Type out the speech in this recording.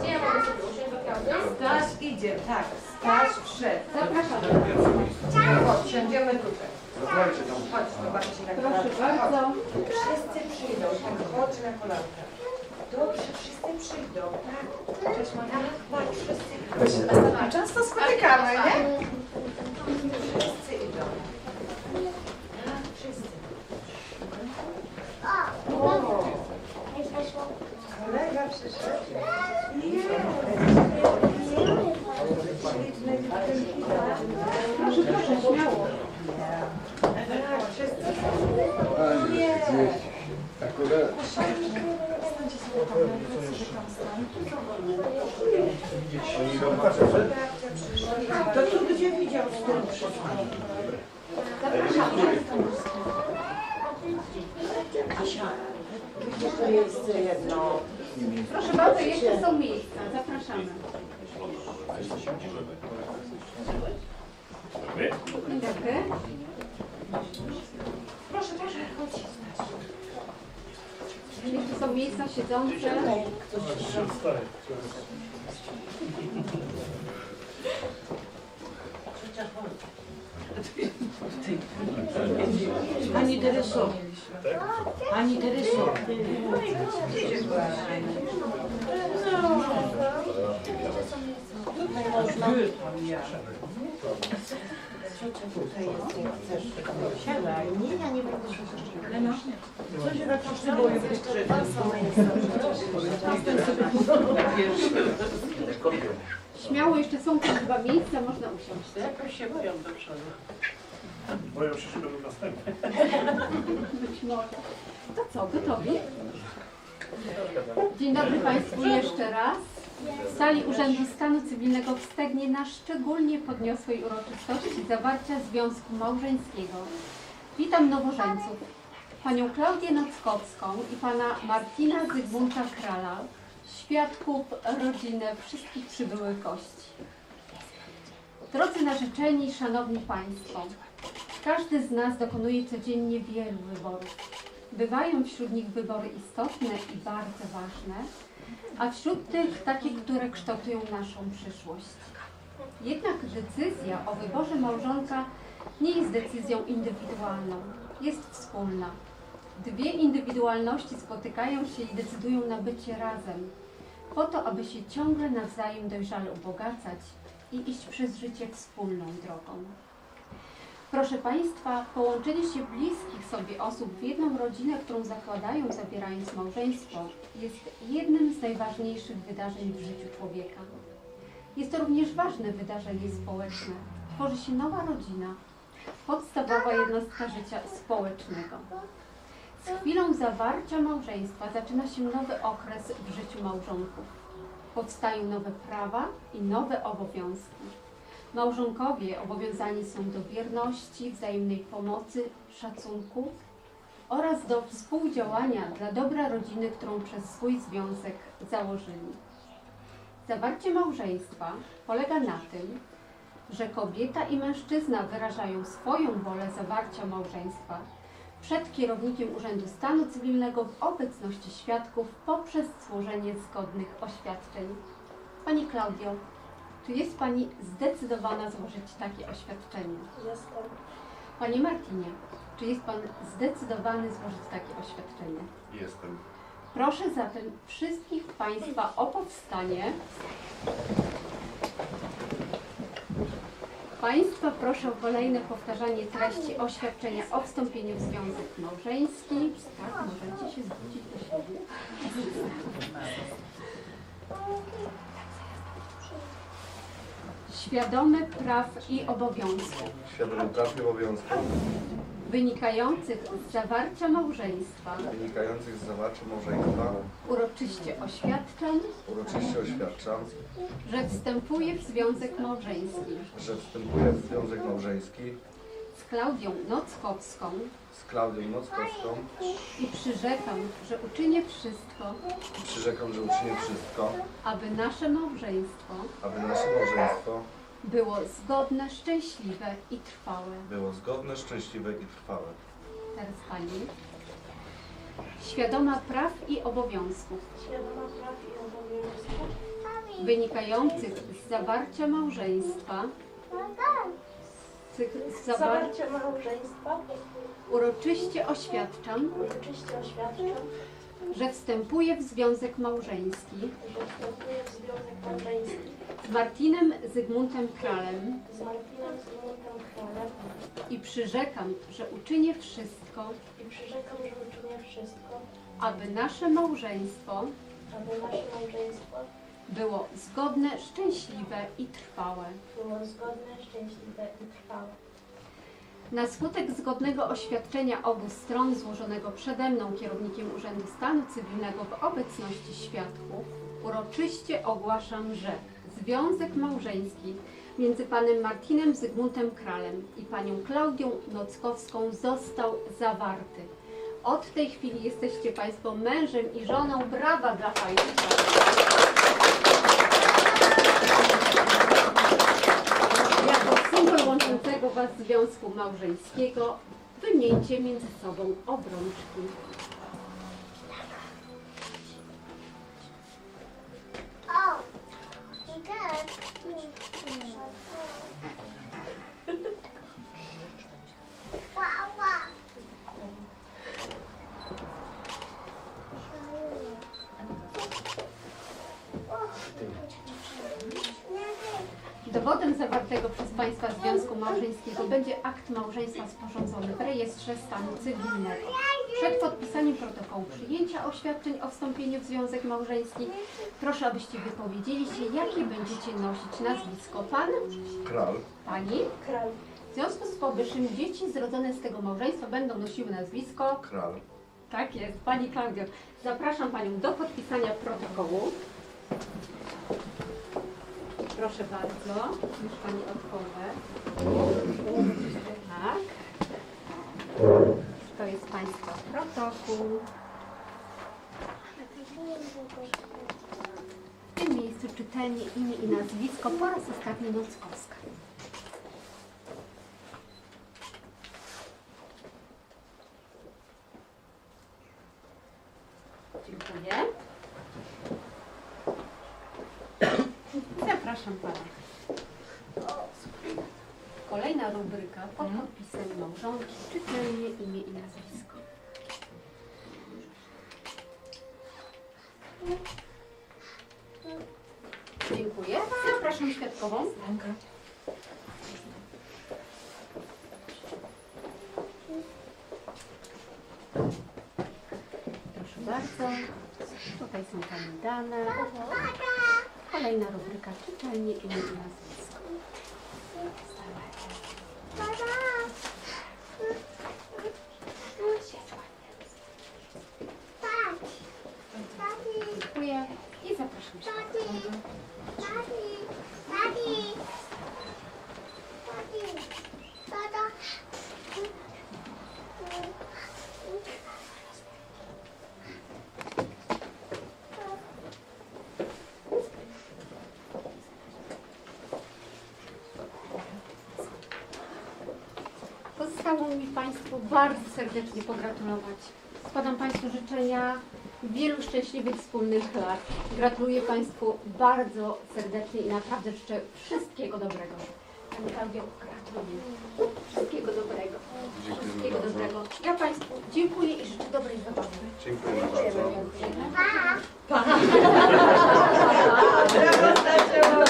Gdzie ja mogę sobie usiąść do Klaudy? Staś idzie, tak. Staś wszedł. Zapraszamy. Chodź, siądziemy tutaj. Chodź, zobaczcie jak Proszę bardzo. Wszyscy przyjdą, tak chodź na kolankę. Dobrze, wszyscy przyjdą, tak. Cześć Maria. Tak, wszyscy często spotykamy, nie? Wszyscy idą. Tak, wszyscy. O, kolega przyszedł. Proszę, proszę, śmiało. Tak, wszyscy. Akurat... To tu gdzie widział z tym Zapraszamy. To jest jedno. Proszę bardzo, jeszcze są miejsca. Zapraszamy. Proszę, proszę, chodź. Jeszcze są miejsca siedzące. Pani Tereso. Pani chcesz. Siadaj. Nie, ja nie będę się Ale Co się tak potrzebuje wykrzyczeć? Śmiało, jeszcze są tu dwa miejsca, można usiąść. Jakoś się boją do przodu. Boją się, że będą następne. Być może. To co, gotowi? Dzień dobry Państwu jeszcze raz. W sali Urzędu Stanu Cywilnego w Stegnie na szczególnie podniosłej uroczystości zawarcia związku małżeńskiego. Witam nowożeńców, panią Klaudię Nockowską i pana Martina Zygmunta Krala, świadków, rodzinę, wszystkich przybyłych gości. Drodzy narzeczeni, szanowni Państwo, każdy z nas dokonuje codziennie wielu wyborów. Bywają wśród nich wybory istotne i bardzo ważne, a wśród tych takie, które kształtują naszą przyszłość. Jednak decyzja o wyborze małżonka nie jest decyzją indywidualną, jest wspólna. Dwie indywidualności spotykają się i decydują na bycie razem, po to, aby się ciągle nawzajem dojrzale ubogacać i iść przez życie wspólną drogą. Proszę Państwa, połączenie się bliskich sobie osób w jedną rodzinę, którą zakładają zawierając małżeństwo, jest jednym z najważniejszych wydarzeń w życiu człowieka. Jest to również ważne wydarzenie społeczne. Tworzy się nowa rodzina, podstawowa jednostka życia społecznego. Z chwilą zawarcia małżeństwa zaczyna się nowy okres w życiu małżonków. Powstają nowe prawa i nowe obowiązki. Małżonkowie obowiązani są do wierności, wzajemnej pomocy, szacunku oraz do współdziałania dla dobra rodziny, którą przez swój związek założyli. Zawarcie małżeństwa polega na tym, że kobieta i mężczyzna wyrażają swoją wolę zawarcia małżeństwa przed kierownikiem Urzędu Stanu Cywilnego w obecności świadków poprzez złożenie zgodnych oświadczeń. Pani Klaudio, czy jest Pani zdecydowana złożyć takie oświadczenie? Jestem. Panie Martinie, czy jest Pan zdecydowany złożyć takie oświadczenie? Jestem. Proszę zatem wszystkich Państwa o powstanie. Państwa proszę o kolejne powtarzanie treści oświadczenia o wstąpieniu w związek małżeński. Tak, możecie się zwrócić do siebie. Świadome praw i obowiązków Świadomy praw i obowiązków. wynikających z zawarcia małżeństwa wynikających z zawarcia małżeństwa. uroczyście oświadczam, uroczyście oświadczam, że wstępuję w związek małżeński. że wstępuję w związek małżeński z Klaudią Nockowską z Klaudią Nockowską i przyrzekam, że uczynię wszystko, i przyrzekam, że uczynię wszystko, aby nasze małżeństwo aby nasze małżeństwo było zgodne, szczęśliwe i trwałe. było zgodne, szczęśliwe i trwałe. Teraz Pani. świadoma praw i obowiązków świadoma praw i obowiązków wynikających z zawarcia małżeństwa, z zawarcia małżeństwa. Uroczyście oświadczam, uroczyście oświadczam, że wstępuję w związek małżeński że wstępuję w związek małżeński z Martinem Zygmuntem Kralem z Martinem Zygmuntem Królem i przyrzekam, że uczynię wszystko, i przyrzekam, że uczynię wszystko, aby nasze małżeństwo aby nasze małżeństwo było zgodne, szczęśliwe i trwałe. było zgodne, szczęśliwe i trwałe. Na skutek zgodnego oświadczenia obu stron złożonego przede mną kierownikiem Urzędu Stanu Cywilnego w obecności świadków uroczyście ogłaszam, że związek małżeński między panem Martinem Zygmuntem Kralem i panią Klaudią Nockowską został zawarty. Od tej chwili jesteście Państwo mężem i żoną. Brawa dla Państwa! Symbol łączącego Was związku małżeńskiego wymieńcie między sobą obrączki. Dowodem zawartego przez Państwa związku małżeńskiego będzie akt małżeństwa sporządzony w rejestrze stanu cywilnego. Przed podpisaniem protokołu przyjęcia oświadczeń o wstąpieniu w związek małżeński proszę, abyście wypowiedzieli się, jakie będziecie nosić nazwisko Pan, Kral. Pani. Kral, W związku z powyższym dzieci zrodzone z tego małżeństwa będą nosiły nazwisko Kral. tak jest, Pani Klaudio. Zapraszam Panią do podpisania protokołu. Proszę bardzo, już Pani otworzę. Tak. To jest Państwa protokół. W tym miejscu czytelnie imię i nazwisko po raz ostatni Nockowska. Dziękuję. Zapraszam Pana. Kolejna rubryka pod podpisem małżonki, czytelnie imię i nazwisko. Dziękuję. Zapraszam świadkową. Proszę bardzo. Tutaj są Pani dane. Kolejna rubryka czytelnie imię i nazwisko. mi Państwu bardzo serdecznie pogratulować. Składam Państwu życzenia wielu szczęśliwych wspólnych lat. Gratuluję Państwu bardzo serdecznie i naprawdę życzę wszystkiego dobrego. Pani Klaudio, gratuluję. Wszystkiego dobrego. Wszystkiego dobrego. Ja Państwu dziękuję i życzę dobrej zabawy. Dziękujemy bardzo. Pa! Pa! Brawo,